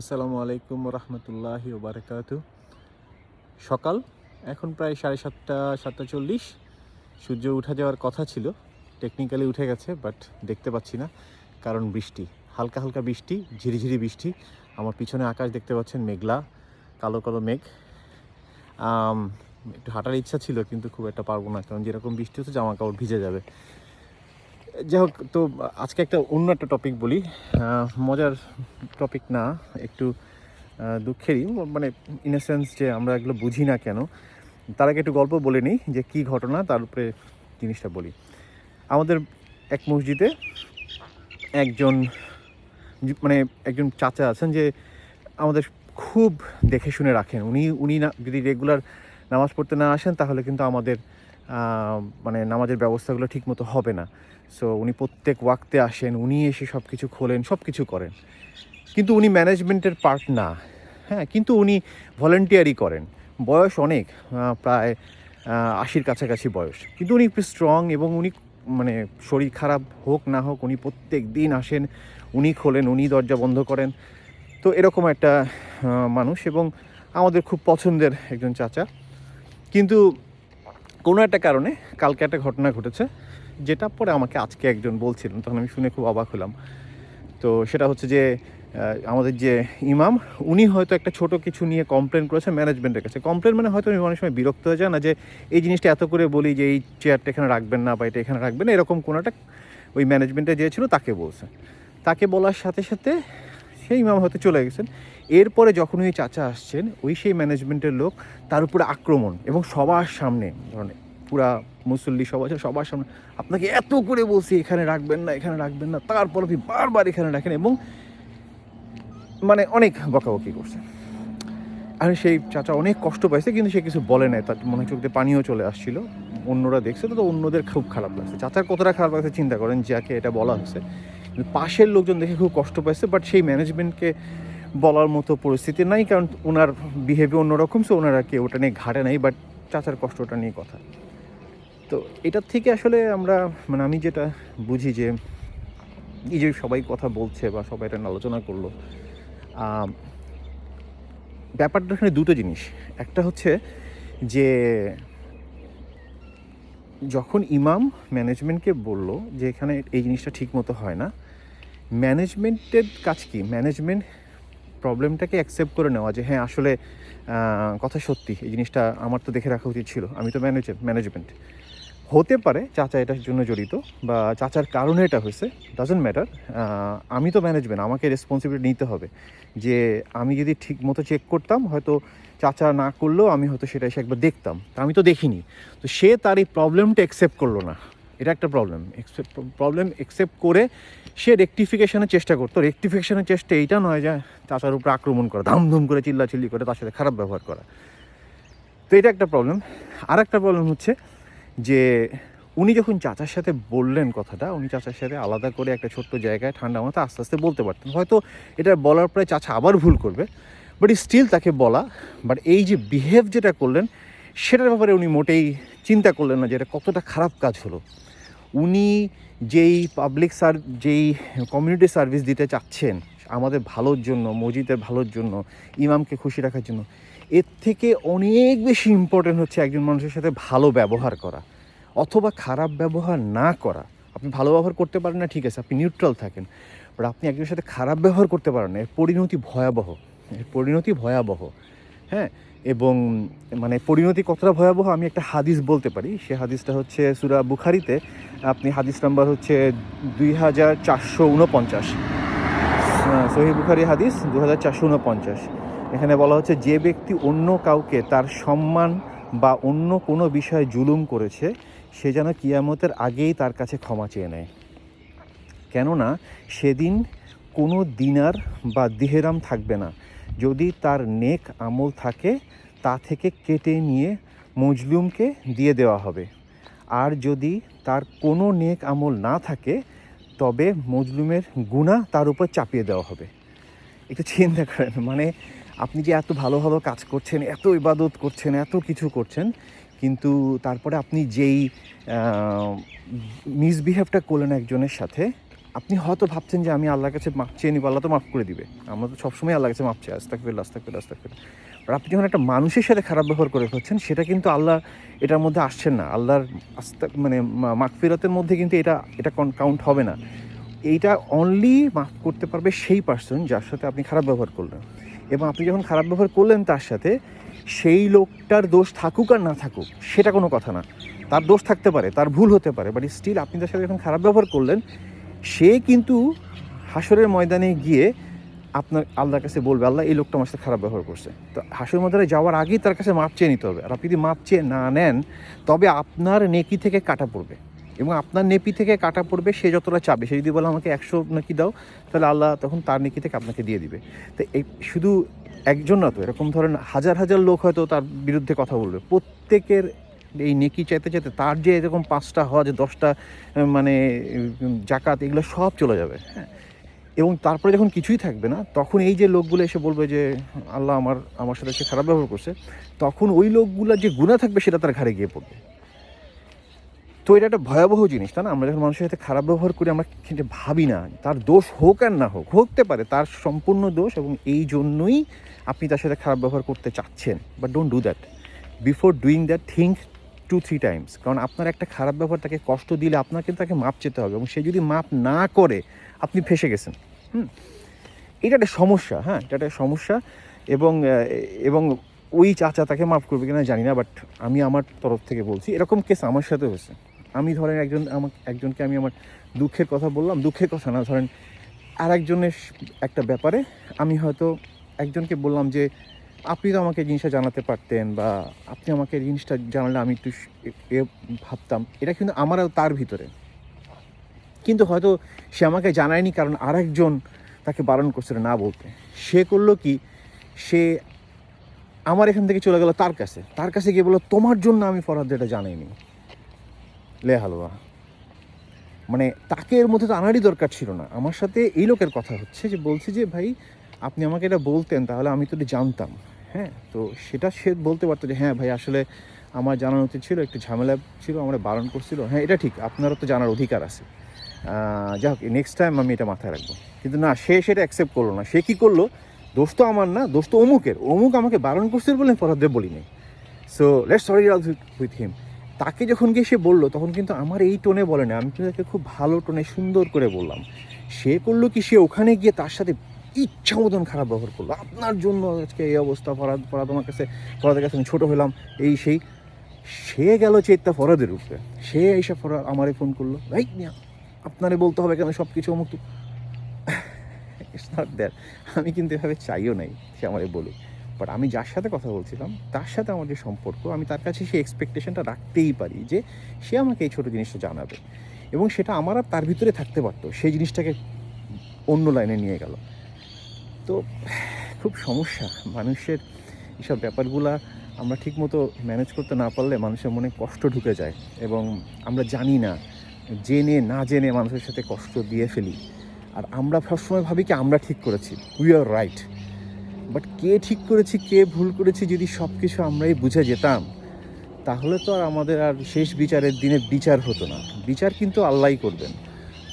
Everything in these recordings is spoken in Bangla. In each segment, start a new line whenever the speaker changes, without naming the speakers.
আসসালামু আলাইকুম রহমতুল্লাহি ওবরাকাত সকাল, এখন প্রায় সাড়ে সাতটা সাতটা চল্লিশ। সূর্য উঠা যাওয়ার কথা ছিল টেকনিক্যালি উঠে গেছে বাট দেখতে পাচ্ছি না, কারণ বৃষ্টি। হালকা হালকা বৃষ্টি, ঝিরিঝিরি বৃষ্টি। আমার পিছনে আকাশ দেখতে পাচ্ছেন, মেঘলা, কালো কালো মেঘ। একটু হাঁটার ইচ্ছা ছিল, কিন্তু খুব একটা পারব না, কারণ যেরকম বৃষ্টি হচ্ছে, জামা কাপড় ভিজে যাবে। যাই হোক তো আজকে একটা অন্য একটা টপিক বলি। মজার টপিক না, একটু দুঃখেরই। মানে ইন সেন্স যে আমরা এগুলো বুঝি না কেন, তার আগে একটু গল্প বলে নিই যে কী ঘটনা, তার উপরে জিনিসটা বলি। আমাদের এক মসজিদে একজন মানে একজন চাচা আছেন যে আমাদের খুব দেখে শুনে রাখেন। উনি উনি না, যদি রেগুলার নামাজ পড়তে না আসেন, তাহলে কিন্তু আমাদের মানে নামাজের ব্যবস্থাগুলো ঠিকমতো হবে না। সো উনি প্রত্যেক ওয়াক্তে আসেন, উনি এসে সব কিছু খোলেন সব কিছু করেন। কিন্তু উনি ম্যানেজমেন্টের পার্ট না। হ্যাঁ কিন্তু উনি ভলেন্টিয়ারই করেন। বয়স অনেক প্রায় আশির কাছাকাছি বয়স। কিন্তু উনি একটু স্ট্রং এবং উনি মানে শরীর খারাপ হোক না হোক, উনি প্রত্যেক দিন আসেন, উনি খোলেন, উনি দরজা বন্ধ করেন। তো এরকম একটা মানুষ এবং আমাদের খুব পছন্দের একজন চাচা। কিন্তু কোনো একটা কারণে কালকে একটা ঘটনা ঘটেছে। যেটা পরে আমাকে আজকে একজন বলছিলেন, তখন আমি শুনে খুব অবাক হলাম। তো সেটা হচ্ছে যে আমাদের যে ইমাম, উনি হয়তো একটা ছোট কিছু নিয়ে কমপ্লেন করেছেন ম্যানেজমেন্টের কাছে। কমপ্লেন মানে হয়তো অনেক সময় বিরক্ত হয়ে যায় না যে, এই জিনিসটা এত করে বলি যে, এই চেয়ারটা এখানে রাখবেন না বা এটা এখানে রাখবেন না। এরকম কোনো একটা ওই ম্যানেজমেন্টে যে ছিল, তাকে বলছে। তাকে বলার সাথে সাথে সেই ইমাম হয়তো চলে গেছেন। এরপরে যখন ওই চাচা আসছেন, ওই সেই ম্যানেজমেন্টের লোক তার উপরে আক্রমণ এবং সবার সামনে ধরনের পুরা মুসল্লি সবাই সবার সামনে। আপনাকে এত করে বলছি, এখানে রাখবেন না, এখানে রাখবেন না। তারপর আপনি বারবার এখানে রাখেন এবং মানে অনেক বকাবকি করছে আর সেই চাচা অনেক কষ্ট পাইছে, কিন্তু সে কিছু বলে নাই। তার মনে চোখ দিয়ে পানিও চলে আসছিল। অন্যরা দেখছে তো অন্যদের খুব খারাপ লাগছে। চাচার কতটা খারাপ লাগছে চিন্তা করেন, যাকে এটা বলা হয়েছে পাশের লোকজন দেখে খুব কষ্ট পাইছে বাট সেই ম্যানেজমেন্টকে বলার মতো পরিস্থিতি নাই, কারণ ওনার বিহেভিয়ার অন্যরকম সো ওনারা কেউ ওটা নিয়ে ঘাটে নাই বাট চাচার কষ্টটা নিয়ে কথা। তো এটার থেকে আসলে আমরা মানে আমি যেটা বুঝি যে এই যে সবাই কথা বলছে বা সবাই এটা আলোচনা করল ব্যাপারটা এখানে দুটো জিনিস। একটা হচ্ছে যে যখন ইমাম ম্যানেজমেন্টকে বলল যে এখানে এই জিনিসটা ঠিক মতো হয় না, ম্যানেজমেন্টের কাজ কি? ম্যানেজমেন্ট প্রবলেমটাকে অ্যাকসেপ্ট করে নেওয়া যে হ্যাঁ আসলে কথা সত্যি, এই জিনিসটা আমার তো দেখে রাখা উচিত ছিল, আমি তো ম্যানেজার ম্যানেজমেন্ট। হতে পারে, চাচা এটার জন্য জড়িত বা চাচার কারণে এটা হয়েছে ডাজন্ট ম্যাটার আমি তো ম্যানেজমেন্ট আমাকে রেসপন্সিবিলিটি নিতে হবে যে আমি যদি ঠিক মতো চেক করতাম, হয়তো চাচা না করলেও আমি হয়তো সেটা এসে একবার দেখতাম, তা আমি তো দেখিনি। তো সে তার এই প্রবলেমটা অ্যাকসেপ্ট করল না। এটা একটা প্রবলেম প্রবলেম অ্যাকসেপ্ট করে সে রেকটিফিকেশনের চেষ্টা করতো। রেকটিফিকেশনের চেষ্টা এইটা নয় যে চাচার উপর আক্রমণ করা ধামধুম করে চিল্লাচিল্লি করে তার সাথে খারাপ ব্যবহার করা। তো এটা একটা প্রবলেম আর একটা প্রবলেম হচ্ছে যে উনি যখন চাচার সাথে বললেন কথাটা, উনি চাচার সাথে আলাদা করে একটা ছোট্ট জায়গায় ঠান্ডা মাথা আস্তে আস্তে বলতে পারতেন। হয়তো এটা বলার পরে চাচা আবার ভুল করবে বাট স্টিল তাকে বলা। বাট এই যে বিহেভ যেটা করলেন, সেটার ব্যাপারে উনি মোটেই চিন্তা করলেন না যে এটা কতটা খারাপ কাজ হলো। উনি যেই পাবলিক সার, যেই কমিউনিটি সার্ভিস দিতে চাচ্ছেন আমাদের ভালোর জন্য মসজিদের ভালোর জন্য, ইমামকে খুশি রাখার জন্য, এর থেকে অনেক বেশি ইম্পর্টেন্ট হচ্ছে একজন মানুষের সাথে ভালো ব্যবহার করা, অথবা খারাপ ব্যবহার না করা। আপনি ভালো ব্যবহার করতে পারেন না, ঠিক আছে, আপনি নিউট্রাল থাকেন বাট আপনি একজনের সাথে খারাপ ব্যবহার করতে পারেন না, এর পরিণতি ভয়াবহ, এর পরিণতি ভয়াবহ হ্যাঁ? এবং মানে পরিণতি কতটা ভয়াবহ আমি একটা হাদিস বলতে পারি, সে হাদিসটা হচ্ছে সুরা বুখারিতে, আপনি হাদিস নাম্বার হচ্ছে দুই হাজার চারশো উনপঞ্চাশ। সহি বুখারি হাদিস দু হাজার চারশো উনপঞ্চাশ। এখানে বলা হচ্ছে, যে ব্যক্তি অন্য কাউকে তার সম্মান বা অন্য কোনো বিষয়ে জুলুম করেছে, সে যেন কিয়ামতের আগেই তার কাছে ক্ষমা চেয়ে নেয়। কেননা, সেদিন কোনো দিনার বা দিহেরাম থাকবে না। যদি তার নেক আমল থাকে, তা থেকে কেটে নিয়ে মজলুমকে দিয়ে দেওয়া হবে। আর যদি তার কোনো নেক আমল না থাকে তবে মজলুমের গুণা তার উপর চাপিয়ে দেওয়া হবে। একটু চিন্তা করেন মানে আপনি যে এত ভালো ভালো কাজ করছেন, এত ইবাদত করছেন, এত কিছু করছেন, কিন্তু তারপরে আপনি যেই মিসবিহেভটা করলেন একজনের সাথে আপনি হয়তো ভাবছেন যে আমি আল্লাহর কাছে মাপ চেয়ে নিব, আল্লাহ তো মাফ করে দিবে। আমরা তো সবসময় আল্লাহর কাছে মাপ চাই। আস্তাক ফেল আস্তাক ফেল আস্তাক ফেল আর আপনি যখন একটা মানুষের সাথে খারাপ ব্যবহার করে ফেলছেন, সেটা কিন্তু আল্লাহ এটার মধ্যে আসছেন না। আল্লাহর আস্তা মানে মাকফিরাতের মধ্যে কিন্তু এটা এটা কাউন্ট হবে না। এইটা অনলি মাফ করতে পারবে সেই পার্সন যার সাথে আপনি খারাপ ব্যবহার করলেন। এবং আপনি যখন খারাপ ব্যবহার করলেন তার সাথে, সেই লোকটার দোষ থাকুক আর না থাকুক, সেটা কোনো কথা না। তার দোষ থাকতে পারে, তার ভুল হতে পারে বাট স্টিল আপনি তার সাথে যখন খারাপ ব্যবহার করলেন সে কিন্তু হাসরের ময়দানে গিয়ে আপনার আল্লাহর কাছে বলবে, আল্লাহ, এই লোকটা আমার সাথে খারাপ ব্যবহার করছে। তো হাসরের ময়দানে যাওয়ার আগেই তার কাছে মাপ চেয়ে নিতে হবে। আর আপনি যদি মাপ চেয়ে না নেন, তবে আপনার নেকি থেকে কাটা পড়বে। এবং আপনার নেপি থেকে কাটা পড়বে, সে যতটা চাবে। সে যদি বলে, আমাকে একশো নাকি দাও, তাহলে আল্লাহ তখন তার নেকি থেকে আপনাকে দিয়ে দিবে। তো এই শুধু একজন না তো, এরকম ধরেন হাজার হাজার লোক হয়তো তার বিরুদ্ধে কথা বলবে। প্রত্যেকের এই নেকি চাইতে চাইতে তার যে এরকম পাঁচটা যে দশটা মানে জাকাত এগুলো সব চলে যাবে। হ্যাঁ। এবং তারপরে যখন কিছুই থাকবে না, তখন এই যে লোকগুলো এসে বলবে যে, আল্লাহ আমার আমার সাথে সে খারাপ ব্যবহার করছে, তখন ওই লোকগুলোর যে গুণা থাকবে সেটা তার ঘাড়ে গিয়ে পড়বে। তো এটা একটা ভয়াবহ জিনিস, তাই না? আমরা যখন মানুষের সাথে খারাপ ব্যবহার করি, আমরা কিন্তু ভাবি না, তার দোষ হোক আর না হোক হতে পারে, তার সম্পূর্ণ দোষ এবং এই জন্যই আপনি তার সাথে খারাপ ব্যবহার করতে চাচ্ছেন। But don't do that before doing that think two three times কারণ আপনার একটা খারাপ ব্যবহার, তাকে কষ্ট দিলে আপনাকে তাকে মাপ চেতে হবে এবং সে যদি মাপ না করে, আপনি ফেসে গেছেন। হুম? এটা একটা সমস্যা হ্যাঁ? এটা একটা সমস্যা এবং এবং ওই চাচা তাকে মাফ করবে কিনা জানি না বাট আমি আমার তরফ থেকে বলছি, এরকম কেস আমার সাথে হয়েছে। আমি ধরেন একজন আমার একজনকে আমি আমার দুঃখের কথা বললাম, দুঃখের কথা না, ধরেন আর একজনের একটা ব্যাপারে আমি হয়তো একজনকে বললাম যে আপনি তো আমাকে জিনিসটা জানাতে পারতেন বা আপনি আমাকে জিনিসটা জানালে আমি একটু এ- ভাবতাম। এটা কিন্তু আমার আর তার ভিতরে। কিন্তু হয়তো সে আমাকে জানায়নি কারণ আরেকজন তাকে বারণ করছিল না বলতে। সে করল কি? সে আমার এখান থেকে চলে গেল তার কাছে। তার কাছে গিয়ে বলল, তোমার জন্য আমি ফরহাদ এটা জানাইনি। লে হালুয়া। মানে তাকে এর মধ্যে তো আনারই দরকার ছিল না। আমার সাথে এই লোকের কথা হচ্ছে যে, বলছে যে, ভাই, আপনি আমাকে এটা বলতেন, তাহলে আমি তো এটা জানতাম। হ্যাঁ তো সেটা সে বলতে পারতো যে হ্যাঁ ভাই, আসলে আমার জানার উচিত ছিল, একটু ঝামেলা ছিল, আমার বারণ করছিল। হ্যাঁ এটা ঠিক, আপনারও তো জানার অধিকার আছে। যাই হোক নেক্সট টাইম আমি এটা মাথায় রাখব। কিন্তু না, সে সেটা অ্যাকসেপ্ট করল না। সে কী করল? দোষ তো আমার না, দোষ তো অমুকের। অমুক আমাকে বারণ করছিল বলে ফরহাদে বলিনি so let's sorry with him তাকে যখন গিয়ে সে বলল, তখন কিন্তু আমার এই টোনে বলে না আমি কিন্তু তাকে খুব ভালো টোনে সুন্দর করে বললাম। সে করল কি? সে ওখানে গিয়ে তার সাথে ইচ্ছা মতন খারাপ ব্যবহার করল। আপনার জন্য আজকে এই অবস্থা, ফরাদ ফরাদ আমার কাছে, ফরাদের কাছে আমি ছোটো হলাম, এই সেই। সে গেল চেতটা ফরাদের উপরে সে এইসব ফরাদ আমারে ফোন করল, ভাই, মিয়া, আপনারে বলতে হবে কেন সব কিছু অমুক ইটস নট দ্যাট আমি কিন্তু এভাবে চাইও নাই, সে আমারে বলুক। বাট আমি যার সাথে কথা বলছিলাম, তার সাথে আমার যে সম্পর্ক, আমি তার কাছে সেই এক্সপেকটেশনটা রাখতেই পারি যে সে আমাকে এই ছোটো জিনিসটা জানাবে। এবং সেটা আমার আর তার ভিতরে থাকতে পারতো, সেই জিনিসটাকে অন্য লাইনে নিয়ে গেল। তো খুব সমস্যা। মানুষের এইসব ব্যাপারগুলা আমরা ঠিকমতো ম্যানেজ করতে না পারলে মানুষের মনে কষ্ট ঢুকে যায় এবং আমরা জানি না, জেনে না জেনে মানুষের সাথে কষ্ট দিয়ে ফেলি। আর আমরা সবসময় ভাবি কি আমরা ঠিক করেছি উই আর রাইট বাট কে ঠিক করেছি, কে ভুল করেছি যদি সব কিছু আমরাই বুঝে যেতাম, তাহলে তো আর আমাদের আর শেষ বিচারের দিনে বিচার হতো না। বিচার কিন্তু আল্লাহই করবেন।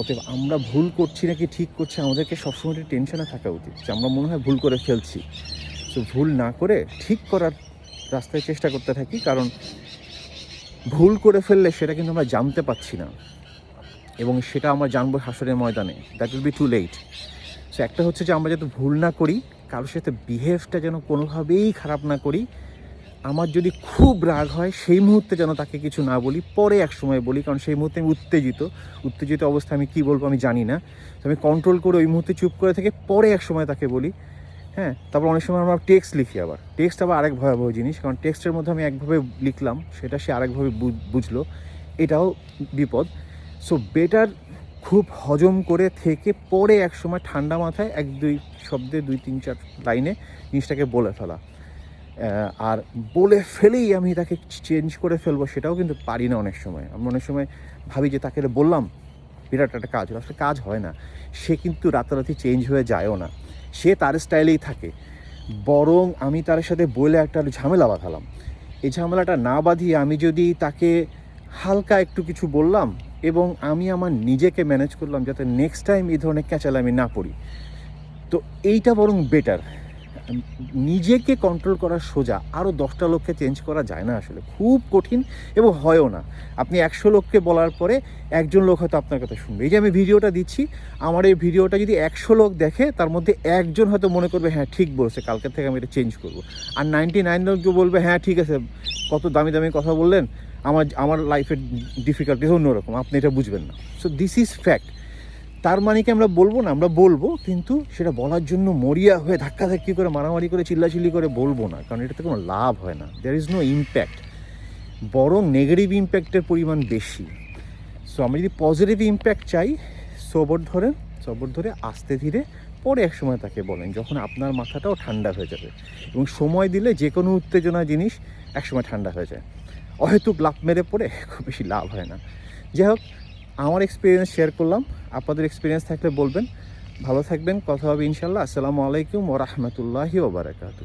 অতএব আমরা ভুল করছি নাকি ঠিক করছি, আমাদেরকে সবসময় একটু টেনশনে থাকা উচিত যে আমরা মনে হয় ভুল করে ফেলছি। তো ভুল না করে ঠিক করার রাস্তায় চেষ্টা করতে থাকি, কারণ ভুল করে ফেললে সেটা কিন্তু আমরা জানতে পাচ্ছি না। এবং সেটা আমরা জানব হাসরের ময়দানে। That will be too late so একটা হচ্ছে যে আমরা যাতে ভুল না করি, কারোর সাথে বিহেভটা যেন কোনোভাবেই খারাপ না করি আমার যদি খুব রাগ হয়, সেই মুহূর্তে যেন তাকে কিছু না বলি, পরে এক সময় বলি, কারণ সেই মুহূর্তে আমি উত্তেজিত। উত্তেজিত অবস্থায় আমি কী বলব আমি জানি না। তো আমি কন্ট্রোল করে ওই মুহূর্তে চুপ করে থেকে পরে এক সময় তাকে বলি হ্যাঁ? তারপর অনেক সময় আমরা টেক্সট লিখি আবার। টেক্সট আবার আরেক ভয়াবহ জিনিস, কারণ টেক্সটের মধ্যে আমি একভাবে লিখলাম, সেটা সে আরেকভাবে বুঝলো। এটাও বিপদ। সো বেটার খুব হজম করে থেকে পরে এক সময় ঠান্ডা মাথায় এক দুই শব্দে দুই তিন চার লাইনে জিনিসটাকে বলে ফেলা। আর বলে ফেলেই আমি তাকে চেঞ্জ করে ফেলব সেটাও কিন্তু পারি না অনেক সময়। আমি অনেক সময় ভাবি যে তাকে বললাম, বিরাট একটা কাজ আসলে কাজ হয় না। সে কিন্তু রাতারাতি চেঞ্জ হয়ে যায়ও না। সে তার স্টাইলেই থাকে। বরং আমি তার সাথে বলে একটা ঝামেলা বাঁধালাম। এই ঝামেলাটা না বাঁধিয়ে আমি যদি তাকে হালকা একটু কিছু বললাম এবং আমি আমার নিজেকে ম্যানেজ করলাম যাতে নেক্সট টাইম এই ধরনের ক্যাচালে আমি না পড়ি তো এইটা বরং বেটার নিজেকে কন্ট্রোল করা সোজা। আরও দশটা লোককে চেঞ্জ করা যায় না আসলে। খুব কঠিন এবং হয়ও না। আপনি একশো লোককে বলার পরে একজন লোক হয়তো আপনার কথা শুনবে। এই যে আমি ভিডিওটা দিচ্ছি, আমার এই ভিডিওটা যদি একশো লোক দেখে, তার মধ্যে একজন হয়তো মনে করবে হ্যাঁ ঠিক বলছে, কালকের থেকে আমি এটা চেঞ্জ করব। আর নাইনটি নাইন লোককে বলবে হ্যাঁ ঠিক আছে, কত দামি দামি কথা বললেন, আমার আমার লাইফের ডিফিকাল্টিস অন্যরকম, আপনি এটা বুঝবেন না। সো দিস ইজ ফ্যাক্ট তার মানে কি আমরা বলব না? আমরা বলব, কিন্তু সেটা বলার জন্য মরিয়া হয়ে ধাক্কাধাক্কি করে, মারামারি করে, চিল্লাচিল্লি করে বলব না, কারণ এটাতে কোনো লাভ হয় না। দেয়ার ইজ নো ইম্প্যাক্ট বরং নেগেটিভ ইম্প্যাক্টের পরিমাণ বেশি। সো আমি যদি পজিটিভ ইম্প্যাক্ট চাই সবর ধরেন সবর ধরে আস্তে ধীরে, পরে এক সময় তাকে বলেন, যখন আপনার মাথাটাও ঠান্ডা হয়ে যাবে। এবং সময় দিলে যে কোনো উত্তেজনা জিনিস একসময় ঠান্ডা হয়ে যায়। অহেতুক লাভ মেরে পড়ে খুব বেশি লাভ হয় না। যাই হোক আমার এক্সপিরিয়েন্স শেয়ার করলাম। আপনাদের এক্সপিরিয়েন্স থাকলে বলবেন। ভালো থাকবেন, কথা হবে ইনশাল্লাহ আসসালামু আলাইকুম ও রহমতুল্লাহি ওবরাকাতু